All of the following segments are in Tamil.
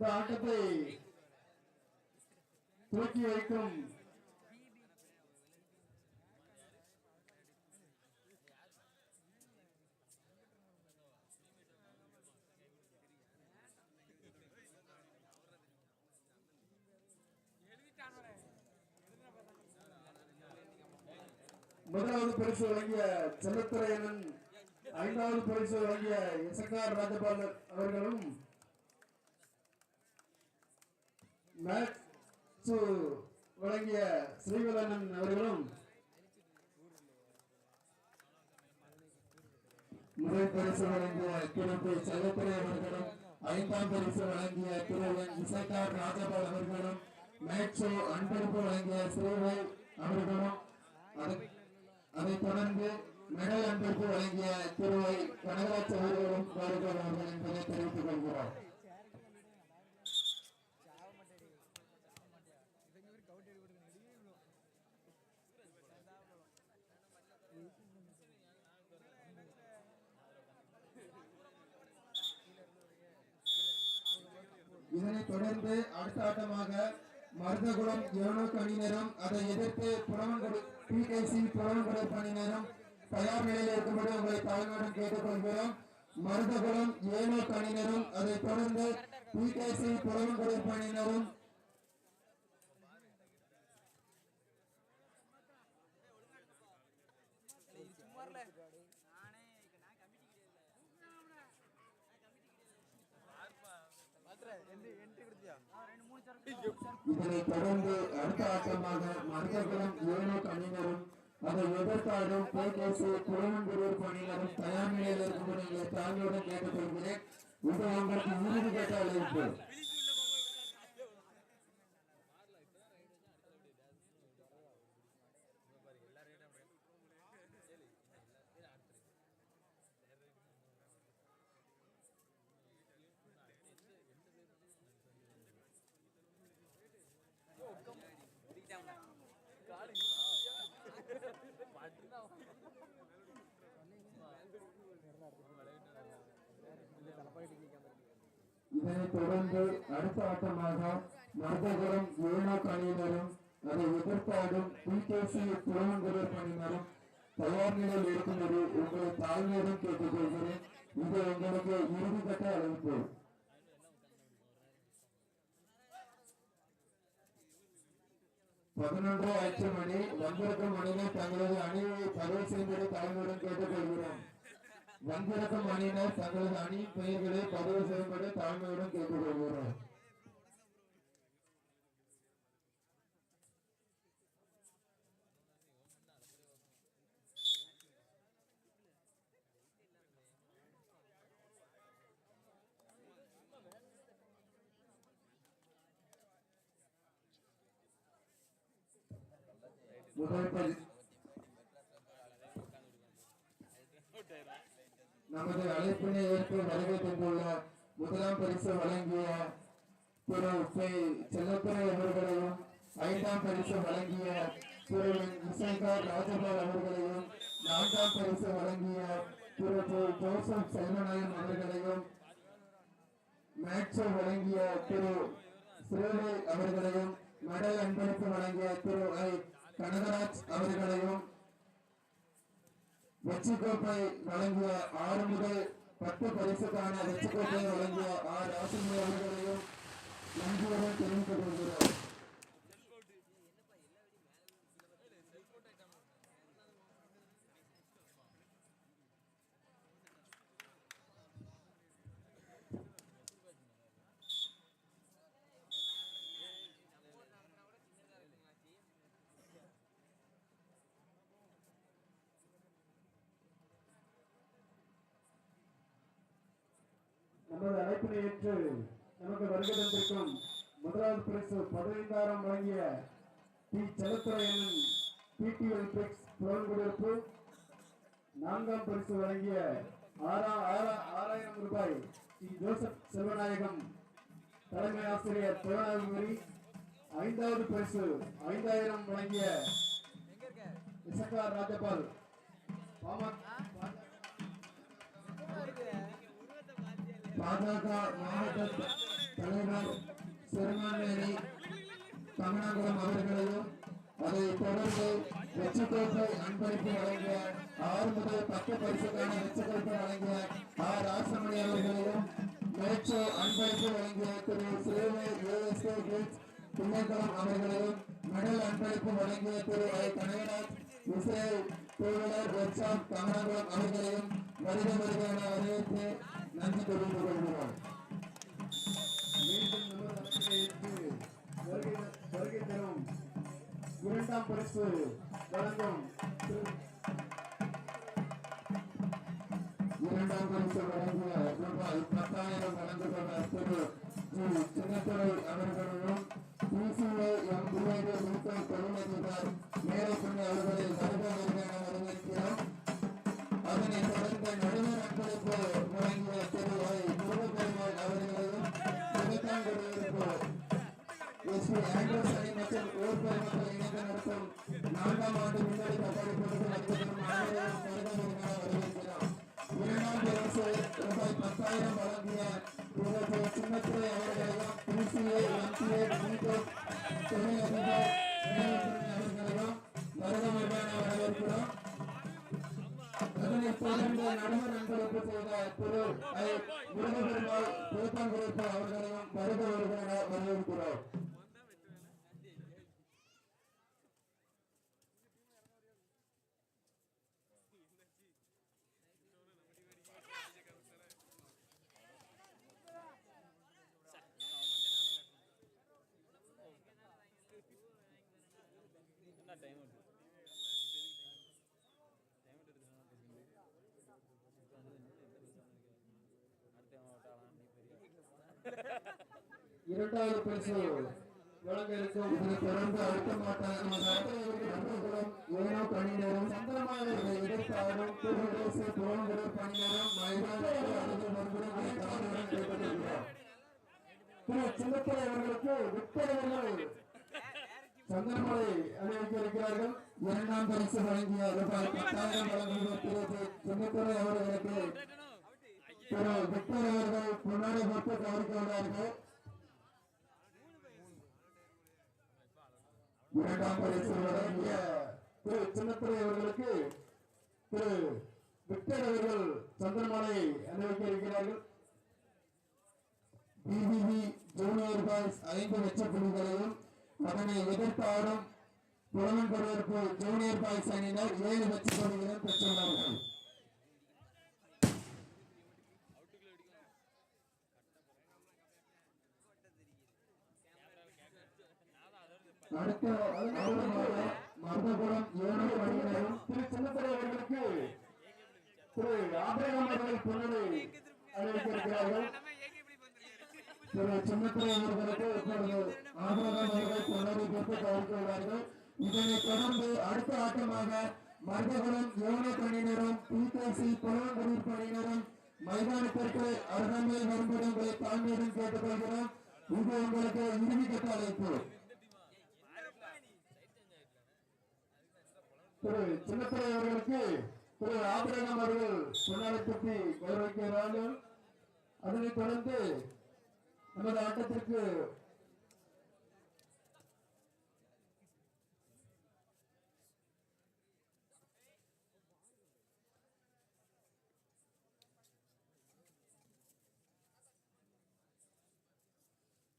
இந்த ஆட்டத்தை துவக்கி வைக்கும். முதலாவது பரிசு வழங்கிய செல்லத்துறையனன் ஐந்தாவது பரிசு வழங்கிய எசக்கார் ராஜபாலர் அவர்களும் மேட்ச் வழங்கிய ஸ்ரீவலனன் அவர்களும் முதல் பரிசு வழங்கிய திரு செல்லத்துறை அவர்களும் ஐந்தாம் பரிசு வழங்கிய திருவன் இசைக்கார் ராஜபால் அவர்களும் மேட்சோ அன்பளிப்பு வழங்கிய ஸ்ரீவை அவர்களும் அதை- அதைத் தொடர்ந்து மெடல் அன்பளிப்பு வழங்கிய திருவை கனகராஜ் அவர்களும் வருகிறார் என்பதை தெரிவித்துக் கொள்கிறார் இதனைத் தொடர்ந்து அடுத்த ஆட்டமாக மருதகுளம் யோனோக் அணியினரும் அதை எதிர்த்து புலவன்குடி பிகேசி புலவன்குடி அணியினரும் தயார் நிலையில் இருக்கும்படி உங்களை தாழ்மையுடன் கேட்டுக்கொள்கிறோம். மருதகுளம் ஏனோக் அணியினரும் அதைத் தொடர்ந்து பிகேசி புலவன்குடி அணியினரும் இதனை தொடர்ந்து அடுத்த ஆட்டமாக மனிதர்களும் ஏனோக் அணியினரும் அதை எதிர்த்தாடும் பிகேசி புலவன்குடி அணியினரும் தயார் நிலையில் இருக்கும் உங்களை தாழ்மையுடன் கேட்டுக்கொள்கிறேன். இது உங்களுக்கு இறுதி கேட்ட அழைப்பு இதனைத் தொடர்ந்து அடுத்த ஆட்டமாக மருதபுரம் ஏனோக் அணியினரும் அதை எதிர்த்தாடும் பிகேசி புலவன்குடர் அணியினரும் தயார் நிலையில் இருக்கும்படி உங்களை தாழ்மையுடன் கேட்டுக்கொள்கிறேன். இது உங்களுக்கு இறுதிக்கட்ட அழைப்பு. பதினொன்று ஆட்சி மணி. ஒன்பது மணியில் தங்களது அணியை பதிவு செய்யும்படி தலைமையுடன் கேட்டுக்கொள்கிறோம் வந்திருக்கும் அணியினர் தங்களது அணி பெயர்களை பதிவு செய்யும்படி தாழ்மையுடன் கேட்டுக்கொள்கிறோம். முதல் பரி நமது அழைப்பினை ஏற்று வருகை தந்துள்ள முதலாம் பரிசு வழங்கிய திரு பே செல்லத்துறை அவர்களையும் ஐந்தாம் பரிசு வழங்கிய திரு இசைகார் ராஜபால் அவர்களையும் நான்காம் பரிசு வழங்கிய திரு ஜோசப் செல்வநாயன் அவர்களையும் மேட்சை வழங்கிய திரு ஸ்ரீலை அவர்களையும் மெடல் அன்பளிப்பு வழங்கிய திரு ஐ கனகராஜ் அவர்களையும் வெற்றி கோப்பை வழங்கிய ஆறு முதல் பத்து பரிசுக்கான வெற்றி கோப்பை வழங்கிய ஆறு ஆசிரியர்களையும் நன்றியுடன் தெரிவித்துக் கொள்கிறோம் நமது அழைப்பினை ஏற்று நமக்கு வருகை தந்திருக்கும் முதலாவது பரிசு பதினைந்தாயிரம் வழங்கிய டி செல்லத்துறையன் பிடி ஒலிம்பிக்ஸ் புலன்குடியிருப்பு நான்காம் பரிசு வழங்கிய ஆறா ஆறா ஆறாயிரம் ரூபாய் டி ஜோசப் செல்வநாயகம் தலைமை ஆசிரியர் திருவண்ணாமலை ஐந்தாவது பரிசு ஐந்தாயிரம் வழங்கிய இசக்கார் ராஜபால். பாமக பாஜக மாவட்ட தலைவர் சிறுமானேரி கமலாபுரம் அவர்களையும் அதை தொடர்ந்து வெற்றிக்கோப்பை அன்பளிப்பு வழங்கிய ஆறு முதல் பத்து பரிசுக்கான வெற்றிக்கோப்பை வழங்கிய ஆர் ராசமணி அவர்களையும் நேற்று அன்பளிப்பு வழங்கிய திரு சிறுவை ஏஎஸ்கே கிட்ஸ் பிள்ளைக்குளம் அவர்களையும் மெடல் அன்பளிப்பு வழங்கிய திரு I Kanagaraj Israel two wheeler workshop Kamalapuram அவர்களையும் வருக வருகையான வரவேற்று நன்றி தெரிவித்துக் கொள்கிறோம் மீண்டும் நமது அமைச்சரை வருகை தரும் இரண்டாம் பரிசு வழங்கும் இரண்டாம் பரிசு வழங்கிய ரூபாய் பத்தாயிரம் வழங்கு கொண்ட திரு சின்னத்துறை அவர்களும் பிசிஏ எம். பிஏடி மூத்த தொழிலதிபர் மேலக்குடி அவர்களை வருக வருக இரண்டாவது பரிசு வழங்க இருக்கும் இதனை தொடர்ந்து அடுத்த மாட்டாக ஏனோ பணி நேரம் சந்திரமாக இதை பணி நேரம் திரு அவர்களுக்கு சந்திரமலை அணிவிக்க இருக்கிறார்கள் இரண்டாம் பரிசு வழங்கிய ரூபாய் பத்தாயிரம் திரு அவர்களுக்கு திரு விக்டர் அவர்கள் இரண்டாம் பரிசு வழங்கிய திரு சின்னத்துறை அவர்களுக்கு திரு விக்டர் அவர்கள் சந்திரமலை அனுபவிக்க இருக்கிறார்கள் பிபிபி ஜூனியர் பாய்ஸ் ஐந்து லட்ச புள்ளிகளையும் அதனை எதிர்த்தாடும் புலம்பெயர்ப்பு ஜூனியர் பாய்ஸ் அணியினர் ஏழு லட்ச புள்ளிகளையும் பெற்றுள்ளார்கள் அடுத்த ஆட்டமாக ஏழு அணியினரும் திரு சின்னத்துறை அவர்களுக்கு திரு ஆபிரகாம் அவர்கள் பொன்னலை அணிவிக்க திரு சின்னத்துறை அவர்களுக்கு இப்பொழுது ஆபரகம் அவர்கள் கொண்டாடி பெற்று கவனித்துள்ளார்கள் இதனைத் தொடர்ந்து அடுத்த ஆட்டமாக மருதகுளம் யோனக் அணியினரும் பிகேசி புலங்குடியிருப்பு அணியினரும் மைதானத்திற்கு அருகாமையில் வரும்படி உங்களை தாழ்மையுடன் கேட்டுக்கொள்கிறோம். இது உங்களுக்கு இறுதி கட்ட அழைப்பு திரு சின்னத்துறை அவர்களுக்கு திரு ஆபிரகாம் அவர்கள் பொன்னாடை கௌரவிக்கிறார்கள் அதனைத் தொடர்ந்து நமது ஆட்டத்திற்கு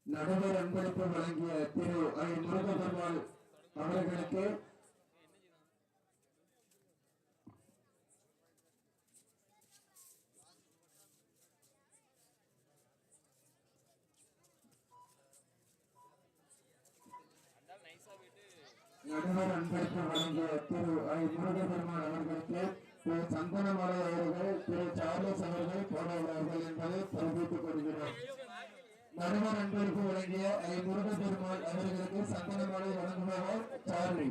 நடுவர் அன்பளிப்பு வழங்கிய திரு ஐ. முருகபெருமாள் அவர்களுக்கு நடுவர் அன்பளிப்பு வழங்கிய திரு முருகபெருமான் அவர்களுக்கு திரு சந்தனமலை அவர்கள் திரு சார்லஸ் அவர்கள் போடவுள்ளார்கள் என்பதை தெரிவித்துக் கொள்கிறோம் நடுவர் அன்பளிப்பு வழங்கிய ஐ முருகபெருமாள் அவர்களுக்கு சந்தனமலை வழங்குபவர் சார்லி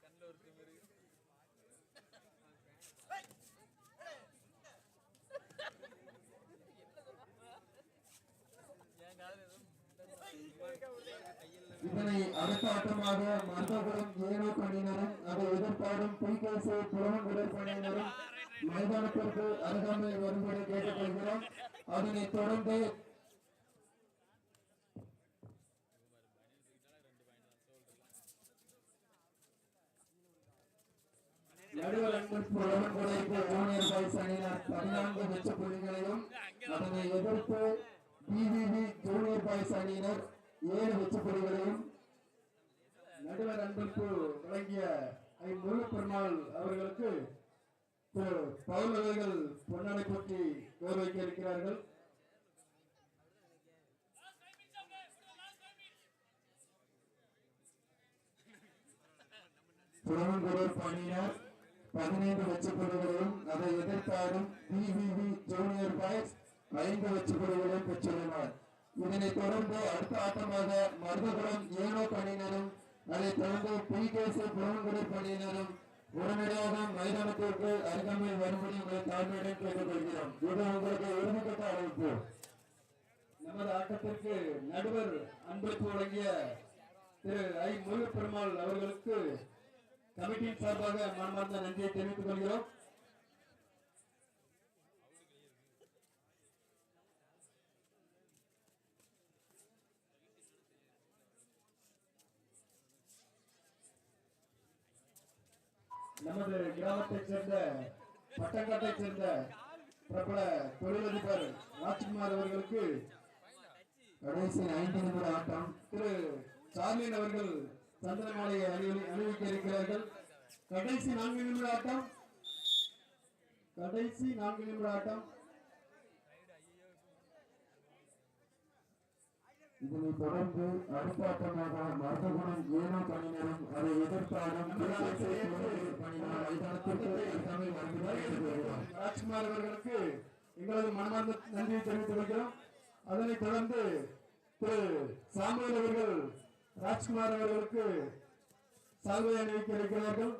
கண்ணில் ஒரு திமிரு என் காதல் எதுவும் கையில் இதனை அடுத்த ஆட்டமாக மருதபுரம் ஏனோ அணியினரும் அதை எதிர்ப்பாடும் பிகேசி புலவன்குடர் பணியினரும் மைதானத்திற்கு அருகாமையில் வரும்படி கேட்டுக்கொள்கிறோம். அதனைத் தொடர்ந்து பாய்ஸ் பதினான்கு வெற்றி புள்ளிகளையும் அதனை எதிர்த்து பிவிவி ஜூனியர் பாய்ஸ் அணியினர் ஏழு வெற்றி புள்ளிகளையும் நடுவர் அன்பிற்கு வழங்கிய முழு பெருமாள் அவர்களுக்கு திரு. பவுல் அவர்கள் பொன்னாடை போட்டி கௌரவிக்க இருக்கிறார்கள் புலவன்குடர் பணியினர் பதினைந்து வெற்றி அதை எதிர்த்தாடும் பிவிவி ஜூனியர் பாய்ஸ் ஐந்து வெற்றி பெற்றுள்ளனர். இதனைத் தொடர்ந்து அடுத்த ஆட்டமாக மருதபுரம் ஏனோ பணியினர் அதைத் தொடர்ந்து பிகேசி புலவன்குடர் பணியினரும் உடனடியாக மைதானத்திற்கு அருகாமையில் வரும்படி உங்களை தாழ்மையுடன் கேட்டுக்கொள்கிறோம். இது உங்களுக்கு இறுதிக்கட்ட அழைப்பு. நமது ஆட்டத்திற்கு நடுவர் அன்பளிப்பு வழங்கிய திரு ஐ முருகப்பெருமாள் அவர்களுக்கு கமிட்டியின் சார்பாக மனமார்ந்த நன்றியை தெரிவித்துக் கொள்கிறோம். நமது கிராமத்தைச் சேர்ந்த பட்டங்காட்டைச் சேர்ந்த பிரபல தொழிலதிபர் ராஜ்குமார் அவர்களுக்கு கடைசி ஐந்து நிமிட ஆட்டம். திரு சார்லின் அவர்கள் சந்திர மாலையை அணிவி அணிவிக்க இருக்கிறார்கள் கடைசி நான்கு நிமிட ஆட்டம். கடைசி நான்கு நிமிட ஆட்டம். இதனைத் தொடர்ந்து அடுத்த ஆட்டமாக மருதகுணம் ஏனோ பணியினரும் அதை எதிர்த்தாலும் ராஜ்குமார் அவர்களுக்கு எங்களது மனமார்ந்த நன்றியை தெரிவித்துக் கொள்கிறோம். அதனைத் தொடர்ந்து திரு சாமுவேல் அவர்கள் ராஜ்குமார் அவர்களுக்கு சால்வை அணிவிக்க இருக்கிறார்கள்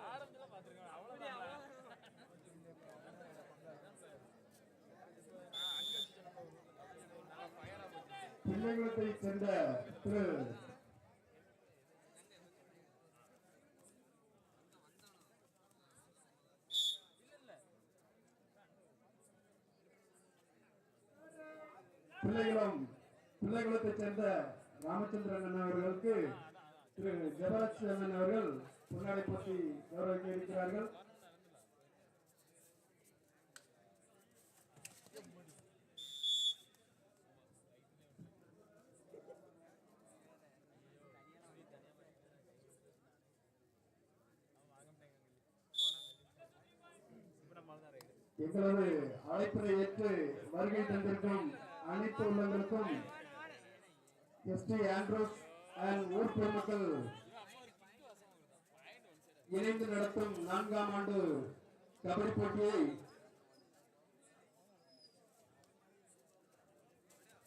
ஆரம்பத்தில் பார்த்துருக்கேன் அவ்வளோதான் பிள்ளைகுளத்தைச் சேர்ந்த திரு பிள்ளைகுளம் பிள்ளைகுளத்தைச் சேர்ந்த ராமச்சந்திரன் அண்ணன் அவர்களுக்கு திரு ஜெபராஜ் அண்ணன் அவர்கள் பொன்னாடை போட்டி கௌரவிக்க இருக்கிறார்கள். எங்களது அழைப்பினை ஏற்று வருகை தந்திருக்கும் அனைத்து உள்ளங்களுக்கும் எஸ் டி ஆண்ட்ரோஸ் அண்ட் ஊர் பொதுமக்கள் இணைந்து நடத்தும் நான்காம் ஆண்டு கபடி போட்டியை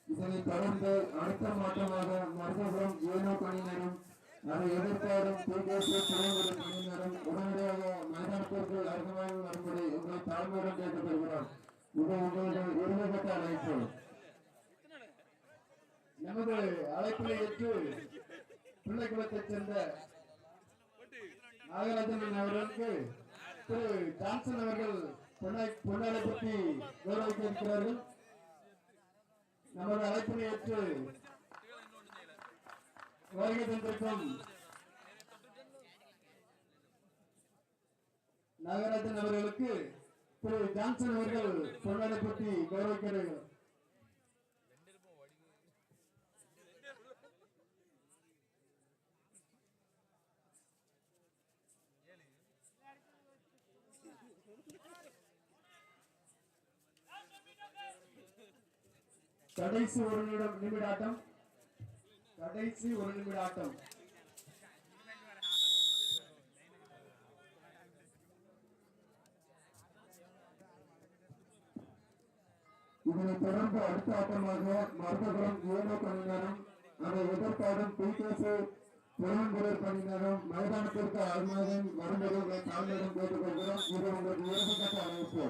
இதனை தொடர்ந்து அடுத்த மாற்றமாக மருதபுரம் ஏனோ பணியினரும் அதை எதிர்ப்பாடும் பிகேசி புலவன்குடர் பணியினரும் உடனடியாக மைதானத்திற்கு அருகாமையில் வரும்படி உங்களை தாழ்மையுடன் கேட்டுக்கொள்கிறோம். இது உங்களுடைய அழைப்பு. நமது அழைப்பினை ஏற்று பிள்ளைக்குளத்தைச் சேர்ந்த நாகராஜன் அவர்களுக்கு திரு ஜான்சன் அவர்கள் பற்றி கௌரவிக்க இருக்கிறார்கள். நமது அழைப்பினை ஏற்று வருகை தந்திருக்கும் நாகராஜன் அவர்களுக்கு திரு ஜான்சன் அவர்கள் பொன்னாடை பற்றி கௌரவிக்கிறார்கள் கடைசி ஒரு நிமிடம் நிமிட ஆட்டம் கடைசி ஒரு நிமிட ஆட்டம் இதனை தொடர்ந்து அடுத்த ஆட்டமாக மருதபுரம் ஏனோ பணியினரும் அதை எதிர்ப்பாடும் பிகேசி புலன்துறை பணியினரும் மைதானத்திற்கு அருமாதம் வரும்படி உங்களை தாழ்மையிடம் கேட்டுக்கொள்கிறோம் இது உங்களுக்கு இறுதிக்கட்ட அறிவிப்பு